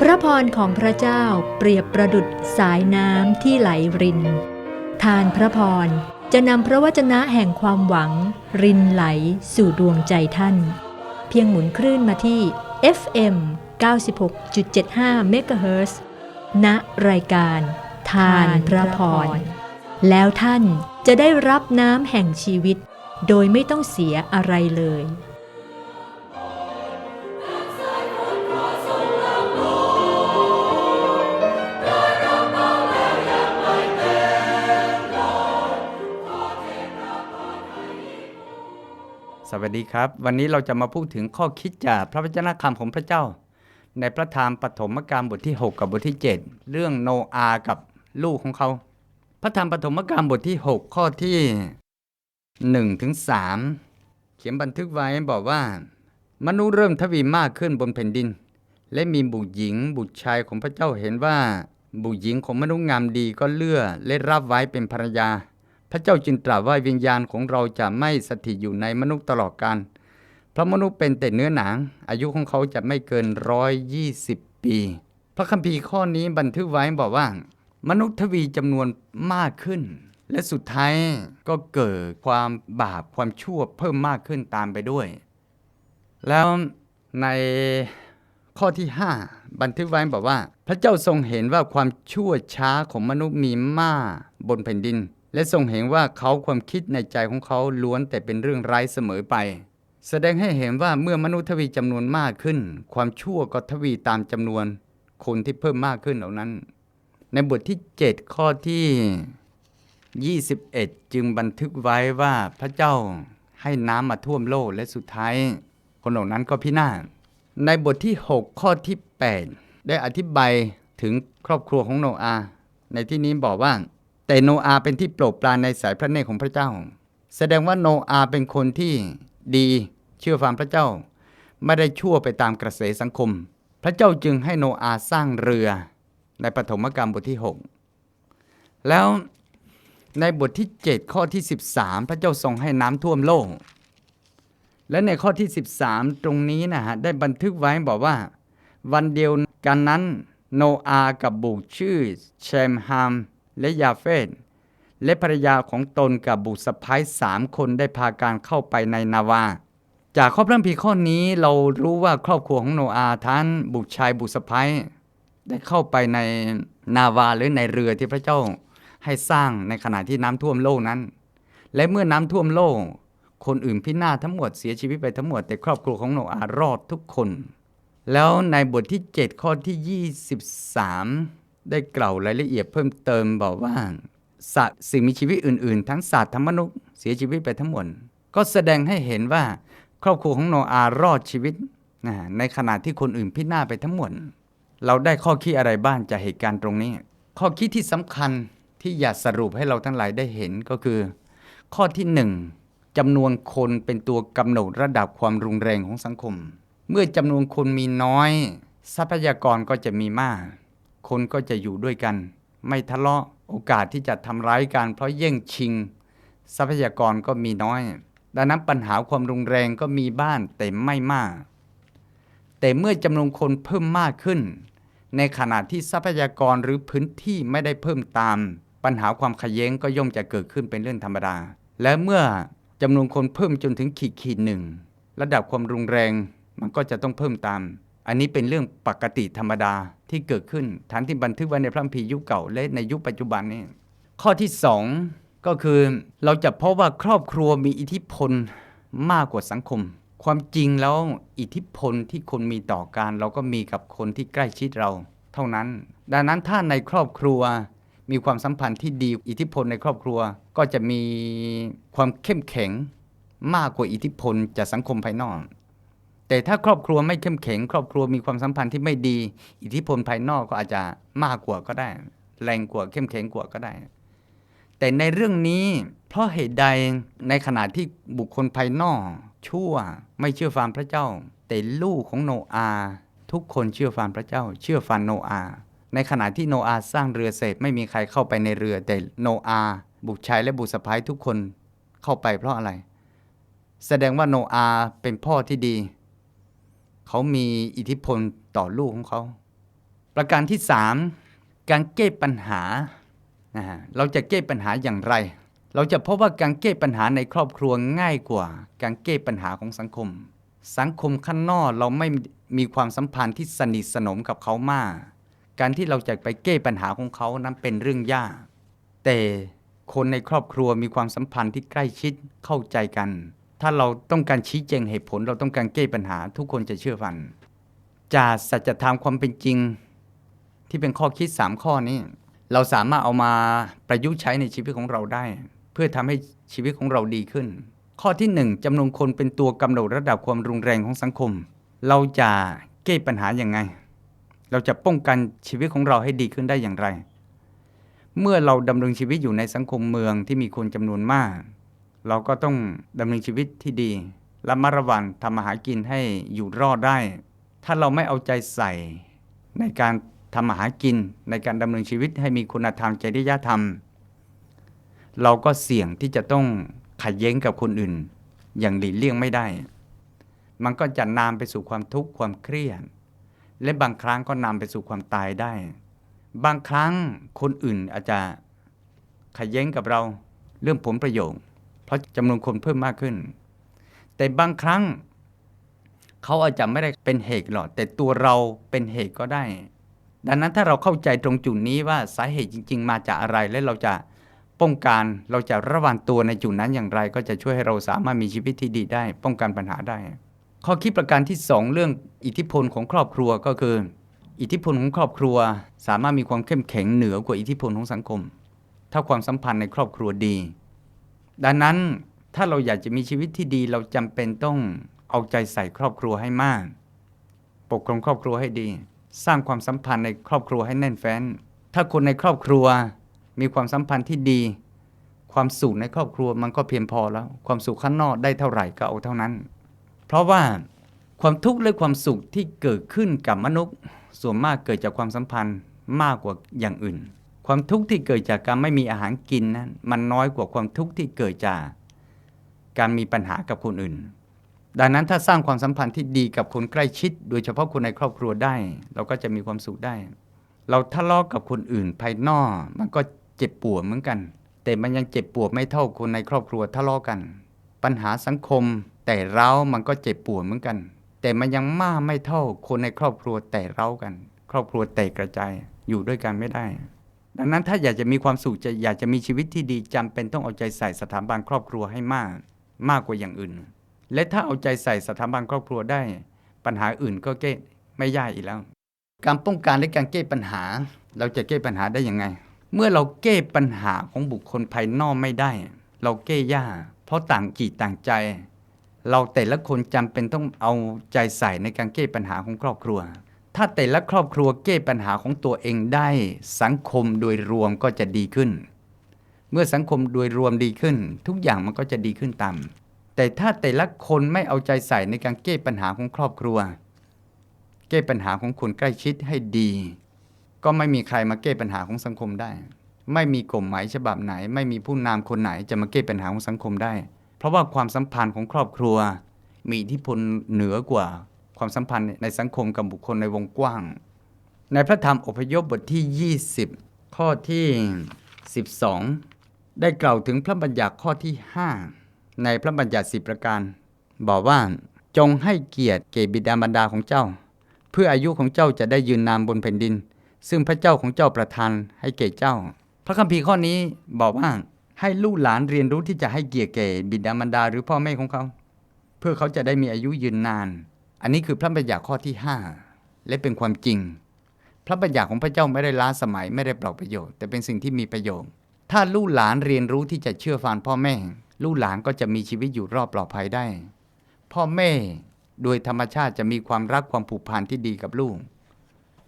พระพรของพระเจ้าเปรียบประดุดสายน้ำที่ไหลริน ทานพระพรจะนำพระวจนะแห่งความหวัง รินไหลสู่ดวงใจท่าน เพียงหมุนคลื่นมาที่ FM 96.75 MHz ณรายการ ทานพระพร แล้วท่านจะได้รับน้ำแห่งชีวิต โดยไม่ต้องเสียอะไรเลย สวัสดีครับ วันนี้เราจะมาพูดถึงข้อคิดจากพระวจนะคำของพระเจ้า ในพระธรรมปฐมกาลบทที่ 6 กับบทที่ 7 เรื่องโนอาห์กับลูกของเขา พระธรรมปฐมกาลบทที่ 6 ข้อที่1ถึง3เขียนบันทึกไว้บอกว่า มนุษย์เริ่มทวีมากขึ้นบนแผ่นดิน และมีบุตรหญิงบุตรชายของพระเจ้าเห็นว่า บุตรหญิงของมนุษย์งามดีก็เลือกและรับไว้เป็นภรรยา ระเจ้าจึงตรัสว่าวิญญาณของเราจะไม่สถิตอยู่ในมนุษย์ตลอดกาลเพราะมนุษย์เป็นแต่เนื้อหนัง อายุของเขาจะไม่เกินร้อยยี่สิบปี พระคัมภีร์ข้อนี้บันทึกไว้บอกว่า มนุษย์ทวีจำนวนมากขึ้น และสุดท้ายก็เกิดความบาปความชั่วเพิ่มมากขึ้นตามไปด้วย แล้วในข้อที่ 5 บันทึกไว้บอกว่า พระเจ้าทรงเห็นว่าความชั่วช้าของมนุษย์มีมากบนแผ่นดิน และทรงเห็นว่าเขาความคิดในใจของเขาล้วนแต่เป็นเรื่องไร้เสมอไป แสดงให้เห็นว่าเมื่อมนุษย์ทวีจำนวนมากขึ้น ความชั่วก็ทวีตามจำนวนคนที่เพิ่มมากขึ้นเหล่านั้น ในบทที่ 7 ข้อที่ 21 จึงบันทึกไว้ว่าพระเจ้าให้น้ำมาท่วมโลกและสุดท้าย คนเหล่านั้นก็พินาศในบทที่ 6 ข้อที่ 8 ได้อธิบายถึงครอบครัวของโนอา ในที่นี้บอกว่า แต่โนอาเป็นที่โปรดปรานในสายพระเนตรของพระเจ้า แสดงว่าโนอาเป็นคนที่ดีเชื่อฟังพระเจ้า ไม่ได้ชั่วไปตามกระแสสังคม พระเจ้าจึงให้โนอาสร้างเรือในปฐมกาลบทที่ 6 แล้วในบทที่ 7 ข้อที่ 13 พระเจ้าทรงให้น้ำท่วมโลก และในข้อที่ 13 ตรงนี้นะฮะได้บันทึกไว้บอกว่า วันเดียวกันนั้นโนอากับบุตรชื่อเชมฮาม และยาเฟตและภรรยาของตนกับบุตรสะพ้ายสามคนได้พาการเข้าไปในนาวา จากข้อพระคัมภีร์ข้อนี้เรารู้ว่าครอบครัวของโนอาทั้งบุตรชายบุตรสะพ้ายได้เข้าไปในนาวาหรือในเรือที่พระเจ้าให้สร้างในขณะที่น้ำท่วมโลกนั้น และเมื่อน้ำท่วมโลก คนอื่นพินาศทั้งหมดเสียชีวิตไปทั้งหมด แต่ครอบครัวของโนอารอดทุกคน แล้วในบทที่ 7 ข้อที่ 23 ได้กล่าวรายละเอียดเพิ่มเติมบอกว่า สัตว์สิ่งมีชีวิตอื่น ๆ ทั้งสัตว์ทั้งมนุษย์เสียชีวิตไปทั้งหมดก็แสดงให้เห็นว่า ครอบครัวของโนอารอดชีวิตในขณะที่คนอื่นพินาศไปทั้งหมดเราได้ข้อคิดอะไรบ้างจากเหตุการณ์ตรงนี้ ข้อคิดที่สำคัญที่อยากสรุปให้เราทั้งหลายได้เห็นก็คือ ข้อที่หนึ่งจำนวนคนเป็นตัวกำหนดระดับความรุนแรงของสังคม เมื่อจำนวนคนมีน้อย ทรัพยากรก็จะมีมาก คนก็จะอยู่ด้วยกัน ไม่ทะเลาะโอกาสที่จะทำร้ายกัน เพราะแย่งชิง ทรัพยากรก็มีน้อย ดังนั้นปัญหาความรุนแรงก็มีบ้านแต่ไม่มาก แต่เมื่อจำนวนคนเพิ่มมากขึ้น ในขณะที่ทรัพยากรหรือพื้นที่ไม่ได้เพิ่มตาม ปัญหาความขัดแย้งก็ย่อมจะเกิดขึ้นเป็นเรื่องธรรมดา และเมื่อจำนวนคนเพิ่มจนถึงขีดขีดหนึ่งระดับความรุนแรงมันก็จะต้องเพิ่มตาม อันนี้เป็นเรื่องปกติธรรมดาที่เกิดขึ้นฐานที่บันทึกไว้ในพระคัมภีร์ยุคเก่าและในยุคปัจจุบันนี้ข้อที่สองก็คือเราจะพบว่าครอบครัวมีอิทธิพลมากกว่าสังคม ความจริงแล้วอิทธิพลที่คนมีต่อการ เราก็มีกับคนที่ใกล้ชิดเรา เท่านั้น ดังนั้นถ้าในครอบครัวมีความสัมพันธ์ที่ดีอิทธิพลในครอบครัวก็จะมีความเข้มแข็งมากกว่าอิทธิพลจากสังคมภายนอก แต่ถ้าครอบครัวไม่เข้มแข็ง ครอบครัวมีความสัมพันธ์ที่ไม่ดี อิทธิพลภายนอกก็อาจจะมากกว่าก็ได้ แรงกว่าเข้มแข็งกว่าก็ได้ แต่ในเรื่องนี้ เพราะเหตุใดในขณะที่บุคคลภายนอก ชั่วไม่เชื่อฟังพระเจ้า แต่ลูกของโนอาทุกคนเชื่อฟังพระเจ้า เชื่อฟังโนอาในขณะที่โนอาสร้างเรือเสร็จไม่มีใครเข้าไปในเรือ แต่โนอาบุตรชายและบุตรสะพ้ายทุกคนเข้าไปเพราะอะไร แสดงว่าโนอาเป็นพ่อที่ดี เขามีอิทธิพลต่อลูกของเขา ประการที่สามการแก้ปัญหานะฮะเราจะแก้ปัญหาอย่างไร เราจะพบว่าการแก้ปัญหาในครอบครัวง่ายกว่า การแก้ปัญหาของสังคม สังคมข้างนอกเราไม่มีความสัมพันธ์ที่สนิทสนมกับเขามาก การที่เราจะไปแก้ปัญหาของเขานั้นเป็นเรื่องยาก แต่คนในครอบครัวมีความสัมพันธ์ที่ใกล้ชิดเข้าใจกัน ถ้าเราต้องการชี้แจงเหตุผล เราต้องการแก้ปัญหา ทุกคนจะเชื่อฟังจากสัจธรรมความเป็นจริง ที่เป็นข้อคิด 3 ข้อนี้ เราสามารถเอามาประยุกต์ใช้ในชีวิตของเราได้ เพื่อทำให้ชีวิตของเราดีขึ้น ข้อที่ 1จำนวนคนเป็นตัวกำหนดระดับความรุนแรงของสังคม เราจะแก้ปัญหาอย่างไง เราจะป้องกันชีวิตของเราให้ดีขึ้นได้อย่างไร เมื่อเราดำรงชีวิตอยู่ในสังคมเมืองที่มีคนจำนวนมาก เราก็ต้องดำเนินชีวิตที่ดีระมัดระวังทำมาหากินให้อยู่รอดได้ ถ้าเราไม่เอาใจใส่ในการทำมาหากินในการดำเนินชีวิตให้มีคุณธรรมจริยธรรม เราก็เสี่ยงที่จะต้องขัดแย้งกับคนอื่น อย่างหลีกเลี่ยงไม่ได้ มันก็จะนำไปสู่ความทุกข์ความเครียดและบางครั้งก็นำไปสู่ความตายได้ บางครั้งคนอื่นอาจจะขัดแย้งกับเราเรื่องผลประโยชน์ เพราะจำนวนคนเพิ่มมากขึ้น แต่บางครั้งเขาอาจจะไม่ได้เป็นเหตุหรอกแต่ตัวเราเป็นเหตุก็ได้ ดังนั้นถ้าเราเข้าใจตรงจุดนี้ว่าสาเหตุจริง ๆ มาจากอะไรและเราจะป้องกันเราจะระวังตัวในจุดนั้นอย่างไร ก็จะช่วยให้เราสามารถมีชีวิตที่ดีได้ ป้องกันปัญหาได้ ข้อคิดประการที่ 2 เรื่องอิทธิพลของครอบครัวก็คือ อิทธิพลของครอบครัว สามารถมีความเข้มแข็งเหนือกว่าอิทธิพลของสังคม ถ้าความสัมพันธ์ในครอบครัวดี ดังนั้นถ้าเราอยากจะมีชีวิตที่ดีเราจำเป็นต้องเอาใจใส่ครอบครัวให้มาก ปกครองครอบครัวให้ดี สร้างความสัมพันธ์ในครอบครัวให้แน่นแฟ้น ถ้าคนในครอบครัวมีความสัมพันธ์ที่ดี ความสุขในครอบครัวมันก็เพียงพอแล้ว ความสุขข้างนอกได้เท่าไหร่ก็เอาเท่านั้น เพราะว่าความทุกข์และความสุขที่เกิดขึ้นกับมนุษย์ ส่วนมากเกิดจากความสัมพันธ์มากกว่าอย่างอื่น ความทุกข์ที่เกิดจากการไม่มีอาหารกินนั้นมันน้อยกว่าความทุกข์ที่เกิดจากการมีปัญหากับคนอื่น ดังนั้นถ้าสร้างความสัมพันธ์ที่ดีกับคนใกล้ชิด โดยเฉพาะคนในครอบครัวได้ เราก็จะมีความสุขได้ เราทะเลาะกับคนอื่นภายนอกมันก็เจ็บปวดเหมือนกัน แต่มันยังเจ็บปวดไม่เท่าคนในครอบครัวทะเลาะกัน ปัญหาสังคม แต่เรามันก็เจ็บปวดเหมือนกัน แต่มันยังมากไม่เท่าคนในครอบครัวแต่เรากัน ครอบครัวแตกกระจายอยู่ด้วยกันไม่ได้ ดังนั้นถ้าอยากจะมีความสุขจะอยากจะมีชีวิตที่ดีจำเป็นต้องเอาใจใส่สถาบันครอบครัวให้มาก มากกว่าอย่างอื่น และถ้าเอาใจใส่สถาบันครอบครัวได้ ปัญหาอื่นก็แก้ไม่ยากอีกแล้ว การป้องกันและการแก้ปัญหา เราจะแก้ปัญหาได้ยังไง เมื่อเราแก้ปัญหาของบุคคลภายนอกไม่ได้ เราแก้ยากเพราะต่างจิตต่างใจ เราแต่ละคนจำเป็นต้องเอาใจใส่ในการแก้ปัญหาของครอบครัว ถ้าแต่ละครอบครัวแก้ปัญหาของตัวเองได้สังคมโดยรวมก็จะดีขึ้น เมื่อสังคมโดยรวมดีขึ้น ทุกอย่างมันก็จะดีขึ้นตามแต่ถ้าแต่ละคนไม่เอาใจใส่ในการแก้ปัญหาของครอบครัว แก้ปัญหาของคนใกล้ชิดให้ดี ก็ไม่มีใครมาแก้ปัญหาของสังคมได้ ไม่มีกฎหมายฉบับไหน ไม่มีผู้นำคนไหนจะมาแก้ปัญหาของสังคมได้ เพราะว่าความสัมพันธ์ของครอบครัว มีอิทธิพลเหนือกว่า ความสัมพันธ์ในสังคมกับบุคคลในวงกว้าง ในพระธรรมอพยพบทที่ 20 ข้อที่ 12 ได้กล่าวถึงพระบัญญัติข้อที่ 5 ในพระบัญญัติสิประการ บอกว่าจงให้เกียรติแก่บิดามารดาของเจ้า เพื่ออายุของเจ้าจะได้ยืนนานบนแผ่นดิน ซึ่งพระเจ้าของเจ้าประทานให้แก่เจ้า พระคัมภีร์ข้อนี้บอกว่าให้ลูกหลานเรียนรู้ที่จะให้เกียรติแก่บิดามารดาหรือพ่อแม่ของเขา เพื่อเขาจะได้มีอายุยืนนาน อันนี้คือพระบัญญัติข้อที่5และเป็นความจริง พระบัญญัติของพระเจ้าไม่ได้ล้าสมัยไม่ได้เปล่าประโยชน์แต่เป็นสิ่งที่มีประโยชน์ ถ้าลูกหลานเรียนรู้ที่จะเชื่อฟังพ่อแม่ ลูกหลานก็จะมีชีวิตอยู่รอดปลอดภัยได้ พ่อแม่โดยธรรมชาติจะมีความรักความผูกพันที่ดีกับลูก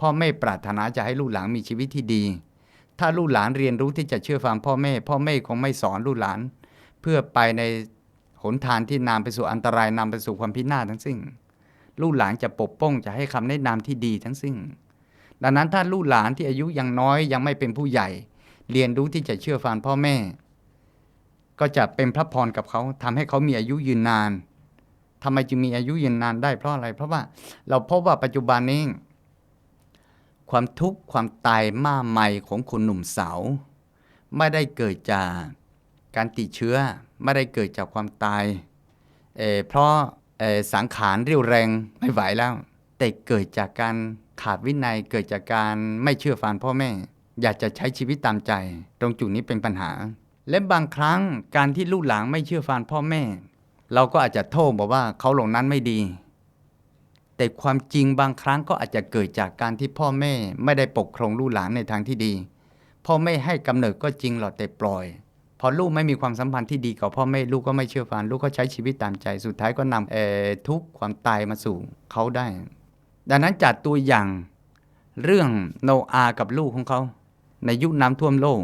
พ่อแม่ปรารถนาจะให้ลูกหลานมีชีวิตที่ดี ถ้าลูกหลานเรียนรู้ที่จะเชื่อฟังพ่อแม่ พ่อแม่คงไม่สอนลูกหลาน เพื่อไปในหนทางที่นำไปสู่อันตรายนำไปสู่ความพินาศทั้งสิ้น ลูกหลานจะปกป้องจะให้คำแนะนำที่ดีทั้งสิ้นดังนั้นถ้าลูกหลานที่อายุยังน้อยยังไม่เป็นผู้ใหญ่ เรียนรู้ที่จะเชื่อฟังพ่อแม่ ก็จะเป็นพระพรกับเขาทำให้เขามีอายุยืนนานทำไมจึงมีอายุยืนนานได้เพราะอะไร เพราะว่าเราพบว่าปัจจุบันนี้ความทุกข์ความตายมาใหม่ของคนหนุ่มสาว ไม่ได้เกิดจากการติดเชื้อ ไม่ได้เกิดจากความตายเออเพราะ สังขารเรียวแรงไม่ไหวแล้ว แต่เกิดจากการขาดวินัยเกิดจากการไม่เชื่อฟังพ่อแม่ อยากจะใช้ชีวิตตามใจ ตรงจุดนี้เป็นปัญหา และบางครั้งการที่ลูกหลานไม่เชื่อฟังพ่อแม่ เราก็อาจจะโทษบอกว่าเขาหลงนั้นไม่ดี แต่ความจริงบางครั้งก็อาจจะเกิดจากการที่พ่อแม่ไม่ได้ปกครองลูกหลานในทางที่ดี พ่อแม่ให้กำเนิดก็จริงหรอแต่ปล่อย พอลูกไม่มีความสัมพันธ์ที่ดีกับพ่อแม่ลูกก็ไม่เชื่อฟังลูกก็ใช้ชีวิตตามใจสุดท้ายก็นำเอทุกความตายมาสู่เขาได้ ดังนั้นจากตัวอย่างเรื่องโนอาห์กับลูกของเขา ในยุคน้ำท่วมโลก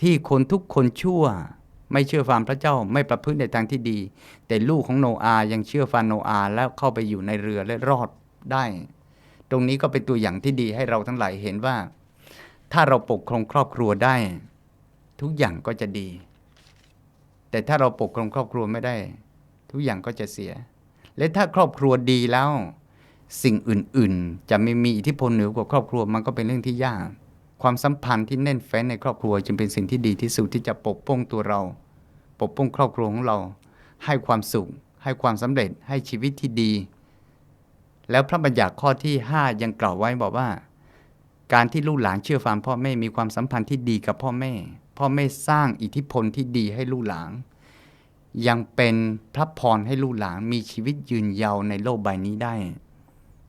ที่คนทุกคนชั่วไม่เชื่อฟังพระเจ้าไม่ประพฤติในทางที่ดี แต่ลูกของโนอาห์ยังเชื่อฟังโนอาแล้วเข้าไปอยู่ในเรือและรอดได้ ตรงนี้ก็เป็นตัวอย่างที่ดีให้เราทั้งหลายเห็นว่า ถ้าเราปกครองครอบครัวได้ ทุกอย่างก็จะดี แต่ถ้าเราปกครองครอบครัวไม่ได้ ทุกอย่างก็จะเสีย และถ้าครอบครัวดีแล้ว สิ่งอื่น ๆ จะไม่มีอิทธิพลเหนือกว่าครอบครัวมันก็เป็นเรื่องที่ยาก ความสัมพันธ์ที่แน่นแฟ้นในครอบครัวจึงเป็นสิ่งที่ดีที่สุดที่จะปกป้องตัวเรา ปกป้องครอบครัวของเรา ให้ความสุข ให้ความสำเร็จ ให้ชีวิตที่ดี แล้วพระบัญญัติข้อที่ 5 ยังกล่าวไว้บอกว่า การที่ลูกหลานเชื่อฟังพ่อแม่มีความสัมพันธ์ที่ดีกับพ่อแม่ พ่อแม่สร้างอิทธิพลที่ดีให้ลูกหลานยังเป็นพระพรให้ลูกหลานมีชีวิตยืนยาวในโลกใบนี้ได้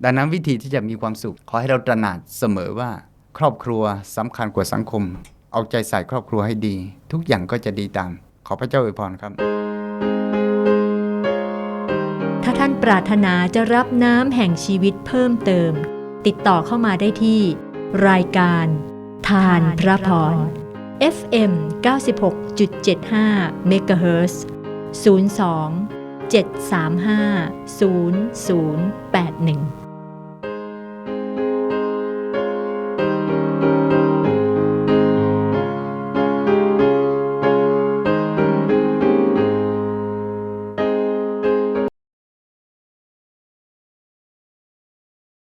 ดังนั้นวิธีที่จะมีความสุข ขอให้เราตระหนักเสมอว่า ครอบครัวสำคัญกว่าสังคม เอาใจใส่ครอบครัวให้ดี ทุกอย่างก็จะดีตาม ขอพระเจ้าอวยพรครับถ้าท่านปรารถนาจะรับน้ำแห่งชีวิตเพิ่มเติม ติดต่อเข้ามาได้ที่ รายการ ทานพระพร FM 96.75 MHz 02 735 0081